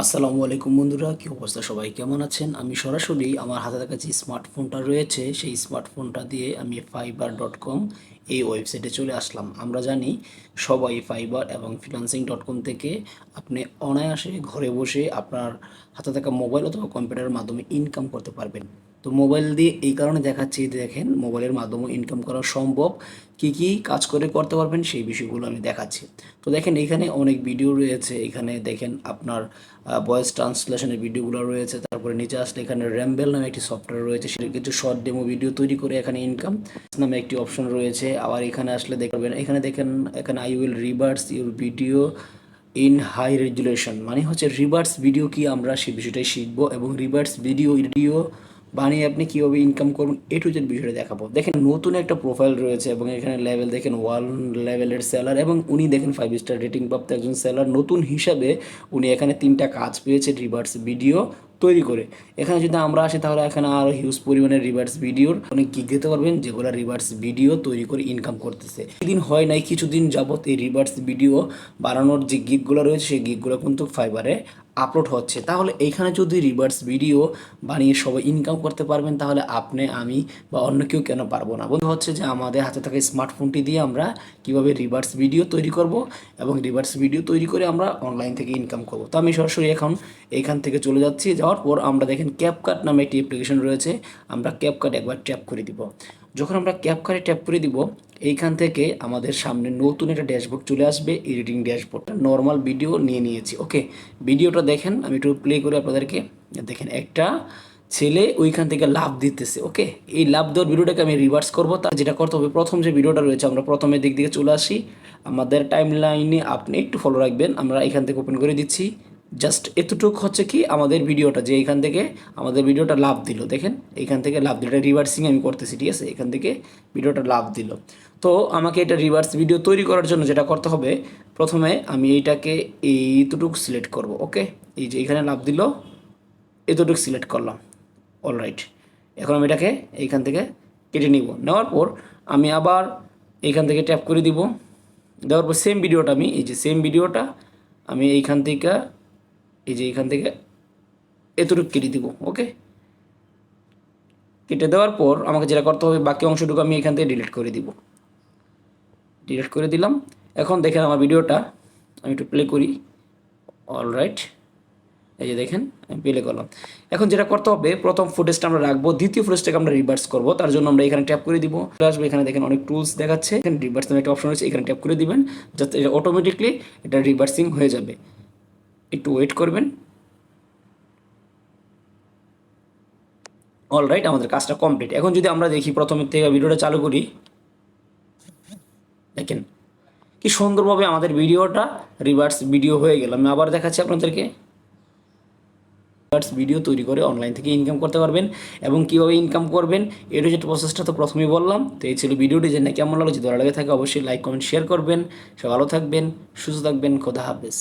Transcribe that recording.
আসসালামু আলাইকুম বন্ধুরা, কী অবস্থা সবাই? কেমন আছেন? আমি সরাসরি আমার হাতে থাকা যে স্মার্টফোনটা রয়েছে, সেই স্মার্টফোনটা দিয়ে আমি ফাইবার ডট কম এই ওয়েবসাইটে চলে আসলাম। আমরা জানি সবাই ফাইবার এবং ফিনান্সিং ডট কম থেকে আপনি অনায়াসে ঘরে বসে আপনার হাতে থাকা মোবাইল অথবা কম্পিউটারের মাধ্যমে ইনকাম করতে পারবেন। তো মোবাইল দিয়ে এই কারণে দেখাচ্ছি দেখেন, মোবাইলের মাধ্যমে ইনকাম করা সম্ভব। কি কি কাজ করে করতে পারবেন সেই বিষয়গুলো আমি দেখাচ্ছি। তো দেখেন, এখানে অনেক ভিডিও রয়েছে। এখানে দেখেন আপনার ভয়েস ট্রান্সলেশনের ভিডিওগুলো রয়েছে। তারপরে নিচে আসলে এখানে র্যাম্বেল নামে একটি সফটওয়্যার রয়েছে। সেটা কিছু শর্ট ডেমো ভিডিও তৈরি করে এখানে ইনকাম নামে একটি অপশন রয়েছে। আবার এখানে আসলে দেখবেন এখানে দেখেন, এখানে I will reverse your video in high resolution মানে হচ্ছে রিভার্স ভিডিও কি আমরা সেই বিষয়টাই শিখব এবং রিভার্স ভিডিও ভিডিও বানিয়ে আপনি কীভাবে ইনকাম করবেন এ টু জেড বিষয়টা দেখাবো। দেখেন, নতুন একটা প্রোফাইল রয়েছে এবং এখানে লেভেল দেখেন ওয়ান লেভেলের সেলার এবং উনি দেখেন ফাইভ স্টার রেটিং প্রাপ্ত একজন সেলার নতুন হিসাবে উনি এখানে তিনটা কাজ পেয়েছে রিভার্স ভিডিও তৈরি করে। এখানে যদি আমরা আসি, তাহলে এখানে আরও হিউজ পরিমাণে রিভার্স ভিডিওর অনেক গিগ দিতে পারবেন, যেগুলো রিভার্স ভিডিও তৈরি করে ইনকাম করতেছে। দিন হয় নাই, কিছুদিন যাবত এই রিভার্স ভিডিও বানানোর যে গিগগুলো রয়েছে, সেই গিগগুলো কিন্তু ফাইবারে আপলোড হচ্ছে। তাহলে এইখানে যদি রিভার্স ভিডিও বানিয়ে সবাই ইনকাম করতে পারবেন, তাহলে আপনি, আমি বা অন্য কেউ কেন পারব না? বন্ধু হচ্ছে যে আমাদের হাতে থাকা স্মার্টফোনটি দিয়ে আমরা কীভাবে রিভার্স ভিডিও তৈরি করব এবং রিভার্স ভিডিও তৈরি করে আমরা অনলাইন থেকে ইনকাম করব। তো আমি সরাসরি এখন এইখান থেকে চলে যাচ্ছি যাওয়ার পর আমরা দেখেন ক্যাপকাট নামে একটি অ্যাপ্লিকেশন রয়েছে, আমরা ক্যাপকাট একবার ট্যাপ করে দিব। যখন আমরা ক্যাপকাটে ট্যাপ করে দিব, এইখান থেকে আমাদের সামনে নতুন একটা ড্যাশবোর্ড চলে আসবে এডিটিং ড্যাশবোর্ডটা নর্মাল ভিডিও নিয়ে নিয়েছি ওকে ভিডিওটা দেখেন, আমি একটু প্লে করে আপনাদেরকে। দেখেন, একটা ছেলে ওইখান থেকে লাভ দিতেছে ওকে এই লাভ দেওয়ার ভিডিওটাকে আমি রিভার্স করব তা যেটা করতে হবে, প্রথম যে ভিডিওটা রয়েছে, আমরা প্রথমে দিক দিকে চলে আসি। আমাদের টাইম লাইনে আপনি একটু ফলো রাখবেন, আমরা এখান থেকে ওপেন করে দিচ্ছি। জাস্ট এতটুকু হচ্ছে কি আমাদের ভিডিওটা, যে এখান থেকে আমাদের ভিডিওটা লাভ দিল। দেখেন, এখান থেকে লাভ দিল। এটা রিভার্সিং আমি করতেছি, ঠিক আছে? এখান থেকে ভিডিওটা লাভ দিল। তো আমাকে এটা রিভার্স ভিডিও তৈরি করার জন্য যেটা করতে হবে, প্রথমে আমি এইটাকে এইটুকু সিলেক্ট করব ওকে এই যে এখানে লাভ দিল, এতটুকু সিলেক্ট করলাম। অলরাইট এখন আমি এটাকে এইখান থেকে কেটে নিব। নেওয়ার পর আমি আবার এইখান থেকে ট্যাপ করে দিব। দেওয়ার পর সেম ভিডিওটা আমি, এই যে সেম ভিডিওটা আমি এইখান থেকে এই যে এখান থেকে এতটুকু কেটে দিব ওকে কেটে দেওয়ার পর আমাকে যেটা করতে হবে, বাকি অংশটুকু আমি এখান থেকে ডিলিট করে দিব। ডিলিট করে দিলাম। এখন দেখেন আমার ভিডিওটা আমি একটু প্লে করি। অল রাইট এই যে দেখেন, আমি প্লে করলাম। এখন যেটা করতে হবে, প্রথম ফুটেজটা আমরা রাখব, দ্বিতীয় ফুটেজটাকে আমরা রিভার্স করব। তার জন্য আমরা এখানে ট্যাপ করে দিব। আসবে, এখানে দেখেন অনেক টুলস দেখাচ্ছে। এখানে রিভার্স একটা অপশন রয়েছে, এখানে ট্যাপ করে দিবেন। যাতে অটোমেটিকলি এটা রিভার্সিং হয়ে যাবে। একটু ওয়েট করবেন। অলরাইট আমাদের কাজটা কমপ্লিট এখন যদি আমরা দেখি প্রথমের থেকে ভিডিওটা চালু করি, দেখেন কি সুন্দরভাবে আমাদের ভিডিওটা রিভার্স ভিডিও হয়ে গেল। আমি আবার দেখাচ্ছি আপনাদেরকে। রিভার্স ভিডিও তৈরি করে অনলাইন থেকে ইনকাম করতে পারবেন এবং কীভাবে ইনকাম করবেন এটা যে প্রসেসটা তো প্রথমেই বললাম। তো এই ছিল ভিডিওটি যে না কেমন লাগল? যদি ভালো লাগে থাকে অবশ্যই লাইক কমেন্ট শেয়ার করবেন। সব ভালো থাকবেন, সুস্থ থাকবেন, খোদা হাফেজ।